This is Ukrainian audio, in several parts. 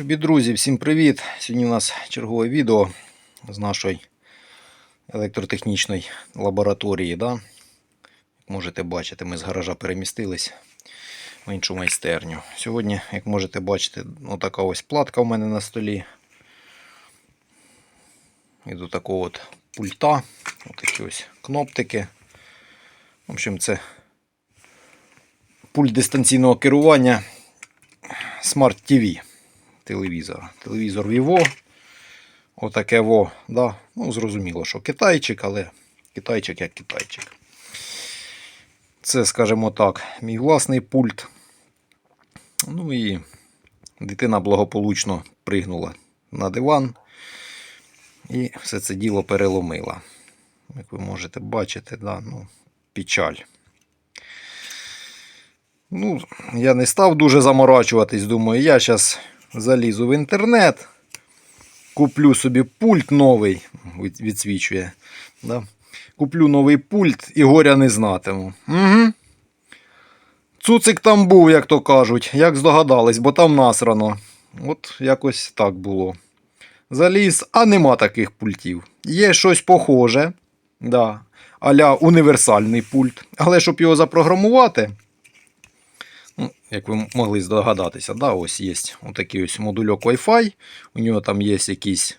Любі друзі, всім привіт! Сьогодні у нас чергове відео з нашої електротехнічної лабораторії. Да? Як можете бачити, ми з гаража перемістились в іншу майстерню. Сьогодні, як можете бачити, отака ось платка у мене на столі. І до такого от пульта. Отакі ось кноптики. В общем, це пульт дистанційного керування Smart TV телевізора. Телевізор Vivo. Отаке во. Да. Ну, зрозуміло, що китайчик, але китайчик як китайчик. Це, скажімо так, мій власний пульт. Ну і дитина благополучно пригнула на диван. І все це діло переломила. Як ви можете бачити, да, ну, печаль. Ну, я не став дуже заморачуватись, думаю, я зараз залізу в інтернет, куплю собі пульт новий, відсвічує. Да? Куплю новий пульт і горя не знатиму. Угу. Цуцик там був, як то кажуть, як здогадались, бо там насрано. От якось так було. Заліз, а нема таких пультів. Є щось похоже, да, аля універсальний пульт. Але щоб його запрограмувати, як ви могли здогадатися, да, ось є отакий ось модульок Wi-Fi. У нього там є якийсь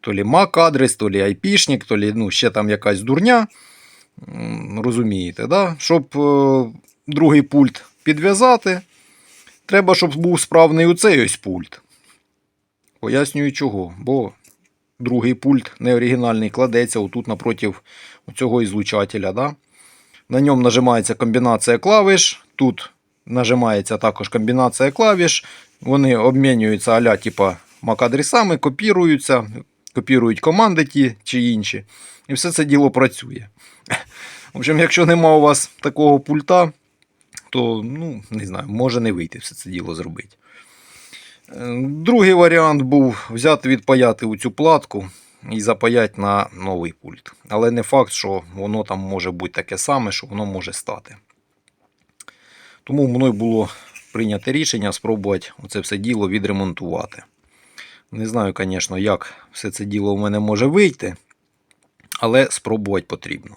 то лі MAC-адрес, то лі IP-шник, то лі ну, ще там якась дурня. Розумієте, да? щоб е, другий пульт підв'язати, треба, щоб був справний оцей ось пульт. Пояснюю чого. Бо другий пульт неоригінальний кладеться отут напроти цього ізлучателя. Да? На ньому нажимається комбінація клавиш. Тут нажимається також комбінація клавіш. Вони обмінюються аля типа MAC-адресами, копіруються, копірують команди ті чи інші. І все це діло працює. В общем, якщо нема у вас такого пульта, то ну, не знаю, може не вийти все це діло зробити. Е, Другий варіант був взяти відпаяти у цю платку і запаяти на новий пульт. Але не факт, що воно там може бути таке саме, що воно може стати. Тому мною було прийнято рішення спробувати це все діло відремонтувати. Не знаю, звісно, як все це діло в мене може вийти, але спробувати потрібно.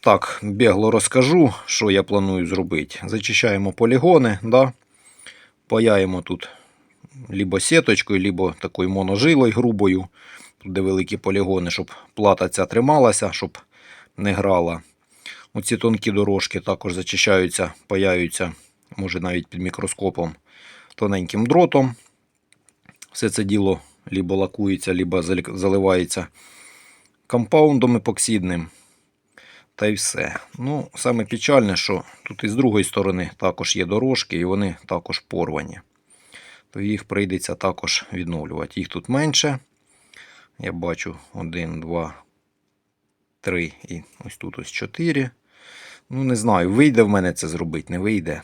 Так, бегло розкажу, що я планую зробити. Зачищаємо полігони, да? паяємо тут либо сіточкою, либо такою моножилою грубою, тут де великі полігони, щоб плата ця трималася, щоб не грала. Оці тонкі дорожки також зачищаються, паяються, може навіть під мікроскопом тоненьким дротом. Все це діло либо лакується, либо заливається компаундом епоксидним. Та й все. Ну, саме печальне, що тут і з другої сторони також є дорожки, і вони також порвані. То їх прийдеться також відновлювати. Їх тут менше. Я бачу 1, 2, 3 і ось тут ось 4. Ну, не знаю, вийде в мене це зробити, не вийде.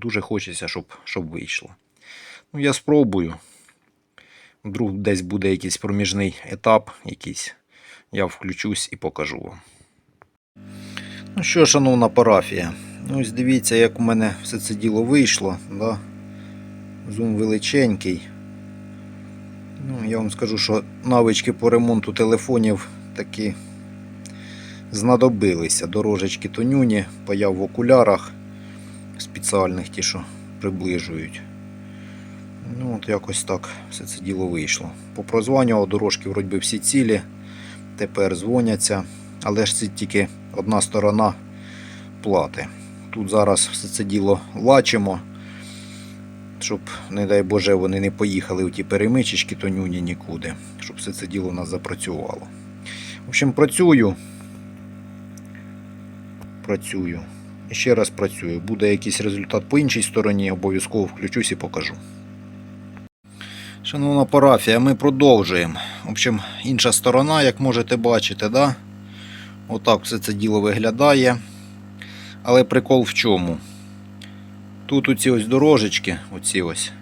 Дуже хочеться, щоб, щоб вийшло. Ну, я спробую. Вдруг десь буде якийсь проміжний етап, якийсь. Я включусь і покажу вам. Ну що, шановна парафія, ну, ось дивіться, як у мене все це діло вийшло. Да? Зум величенький. Ну, я вам скажу, що навички по ремонту телефонів такі знадобилися. Дорожечки тонюні, паяв в окулярах спеціальних, ті, що приближують. Ну, от якось так все це діло вийшло. Попрозванював дорожки, вроді всі цілі. Тепер дзвоняться. Але ж це тільки одна сторона плати. Тут зараз все це діло лачимо, щоб, не дай Боже, вони не поїхали у ті перемичечки тонюні нікуди, щоб все це діло у нас запрацювало. В общем, працюю. Працюю. І ще раз працюю. Буде якийсь результат по іншій стороні, обов'язково включусь і покажу. Шановна парафія, ми продовжуємо. В общем, інша сторона, як можете бачити, да? Отак все це діло виглядає. Але прикол в чому? Тут оці ось дорожечки, оці ось,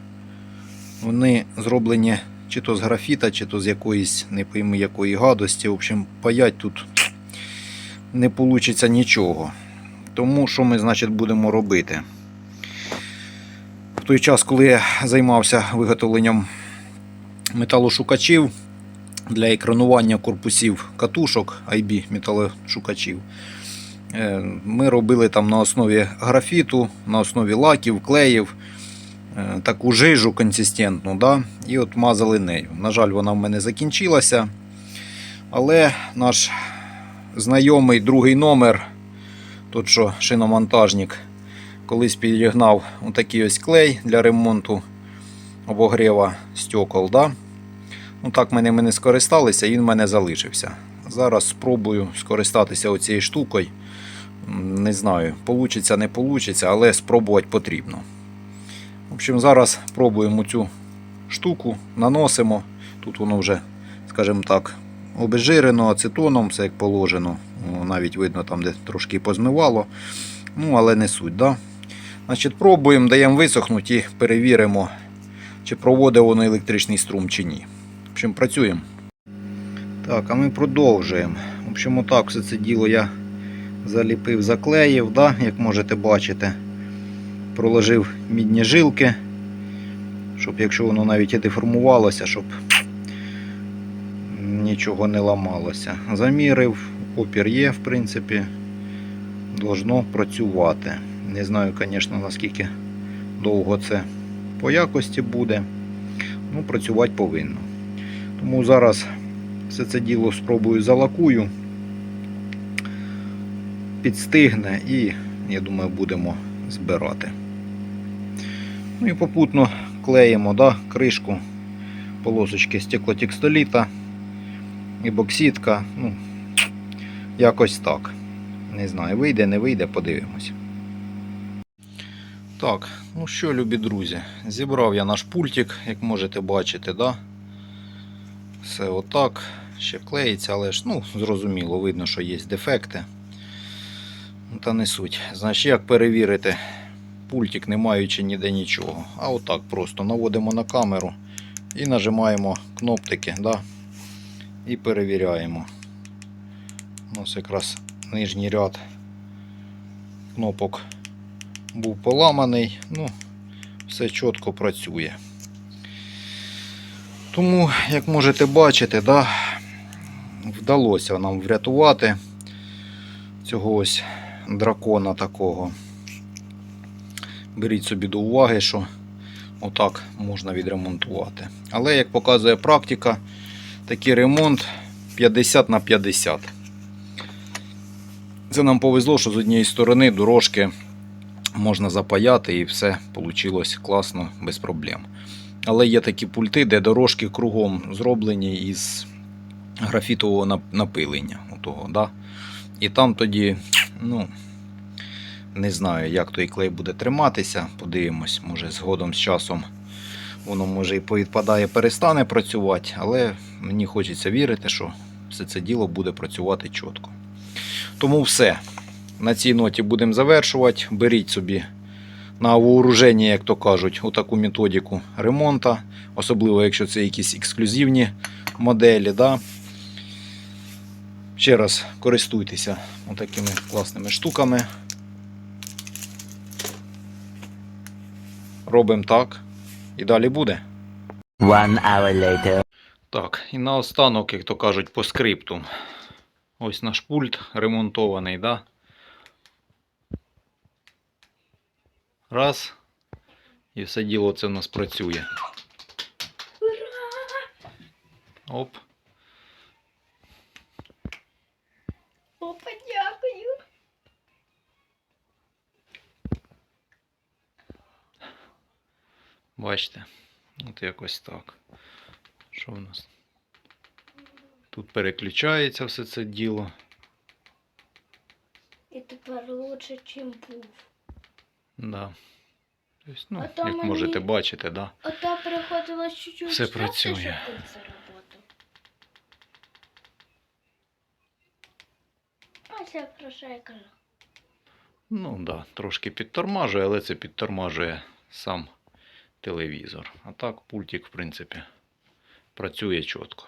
вони зроблені чи то з графіта, чи то з якоїсь, не пойми якої гадості. В общем, паять тут не вийде нічого. Тому що ми, значить, будемо робити? В той час, коли я займався виготовленням металошукачів для екранування корпусів катушок IB металошукачів. Е, Ми робили там на основі графіту, на основі лаків, клеїв, е, таку жижу консистентну, да? і от мазали нею. На жаль, вона в мене закінчилася. Але наш знайомий другий номер, тут що шиномонтажник, колись підігнав отакий ось клей для ремонту обогріва стекол. Да? Ну так ми не скористалися, він в мене залишився. Зараз спробую скористатися оцією штукою. Не знаю, получиться, не получиться, але спробувати потрібно. В общем, зараз пробуємо цю штуку, наносимо. Тут воно вже, скажімо так, обезжирено ацетоном, все як положено. Навіть видно там, де трошки позмивало. Ну, але не суть. Да? Значить, пробуємо, даємо висохнути і перевіримо, чи проводить воно електричний струм чи ні. В общем, працюємо. Так, а ми продовжуємо. В общем, отак все це діло я заліпив, заклеїв, да, як можете бачити. Проложив мідні жилки, щоб якщо воно навіть і деформувалося, щоб нічого не ламалося. Замірив, опір є, в принципі, должно працювати. Не знаю, звісно, наскільки довго це по якості буде. Ну, працювати повинно. Тому зараз все це діло спробую залакую, підстигне і, я думаю, будемо збирати. Ну і попутно клеїмо да, кришку, полосочки стеклотекстоліта і боксітка. Ну, якось так. Не знаю, вийде, не вийде, подивимось. Так, ну що, любі друзі, зібрав я наш пультик, як можете бачити, да? Все отак. Ще клеїться, але ж ну, зрозуміло, видно, що є дефекти. Ну, Та не суть. Значить, як перевірити пультик, не маючи ніде нічого. А отак просто наводимо на камеру і нажимаємо кнопки, да? І перевіряємо. Ось якраз нижній ряд кнопок був поламаний. Ну, все чітко працює. Тому, як можете бачити, да, вдалося нам врятувати цього ось дракона такого. Беріть собі до уваги, що отак можна відремонтувати. Але, як показує практика, такий ремонт 50 на 50. Це нам повезло, що з однієї сторони дорожки можна запаяти і все вийшло класно, без проблем. Але є такі пульти, де дорожки кругом зроблені із графітового напилення. Отого, да? І там тоді, ну, не знаю, як той клей буде триматися. Подивимось, може згодом з часом воно може і повідпадає, перестане працювати, але мені хочеться вірити, що все це діло буде працювати чітко. Тому все. На цій ноті будемо завершувати. Беріть собі на вооруження, як то кажуть, отаку методику ремонту, особливо якщо це якісь ексклюзивні моделі. Да? Ще раз користуйтеся отакими класними штуками. Робимо так. І далі буде. One hour later. Так, і наостанок, як то кажуть, по скрипту. Ось наш пульт ремонтований, да? Раз. І все діло це в нас працює. Ура! Оп. Опа, Бачите? От якось так. Що в нас? Тут переключається все це діло. І тепер лучше, чим був. Да. Тобто, ну, як мені- можете бачити, да. А то приходилось чуть-чуть Все часу, працює. щоб він заработав. Ось я про що я кажу. Ну да, трошки підтормажує, але це підтормажує сам телевізор. А так пультик, в принципі, працює чітко.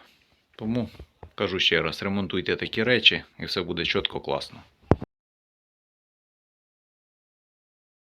Тому кажу ще раз, ремонтуйте такі речі і все буде чітко класно.